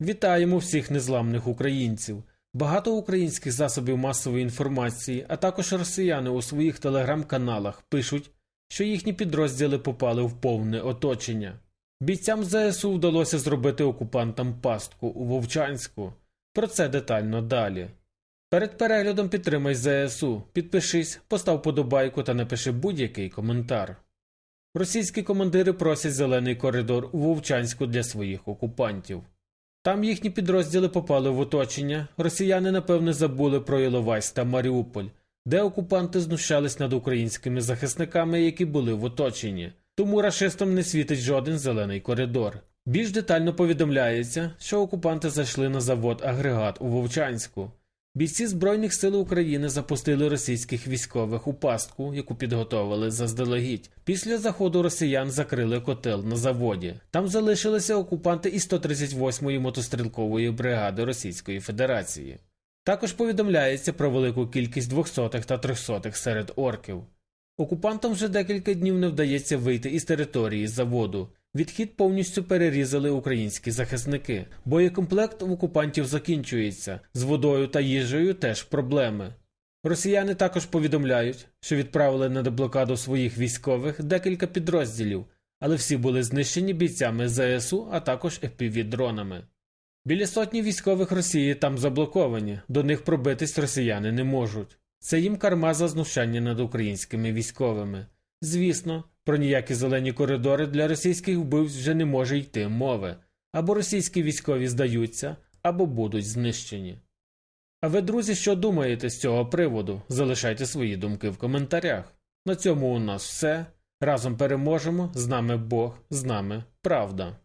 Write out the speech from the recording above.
Вітаємо всіх незламних українців. Багато українських засобів масової інформації, а також росіяни у своїх телеграм-каналах пишуть, що їхні підрозділи попали в повне оточення. Бійцям ЗСУ вдалося зробити окупантам пастку у Вовчанську. Про це детально далі. Перед переглядом підтримай ЗСУ, підпишись, постав подобайку та напиши будь-який коментар. Російські командири просять зелений коридор у Вовчанську для своїх окупантів. Там їхні підрозділи попали в оточення. Росіяни, напевне, забули про Іловайсь та Маріуполь, де окупанти знущались над українськими захисниками, які були в оточенні. Тому рашистам не світить жоден зелений коридор. Більш детально повідомляється, що окупанти зайшли на завод агрегат у Вовчанську. Бійці Збройних сил України запустили російських військових у пастку, яку підготовили заздалегідь. Після заходу росіян закрили котел на заводі. Там залишилися окупанти із 138-ї мотострілкової бригади Російської Федерації. Також повідомляється про велику кількість 200-х та 300-х серед орків. Окупантам вже декілька днів не вдається вийти із території заводу. Відхід повністю перерізали українські захисники. Боєкомплект в окупантів закінчується. З водою та їжею теж проблеми. Росіяни також повідомляють, що відправили на деблокаду своїх військових декілька підрозділів, але всі були знищені бійцями ЗСУ, а також FPV-дронами. Біля сотні військових Росії там заблоковані, до них пробитись росіяни не можуть. Це їм карма за знущання над українськими військовими. Звісно, про ніякі зелені коридори для російських вбивць вже не може йти мови. Або російські військові здаються, або будуть знищені. А ви, друзі, що думаєте з цього приводу? Залишайте свої думки в коментарях. На цьому у нас все. Разом переможемо. З нами Бог, з нами правда.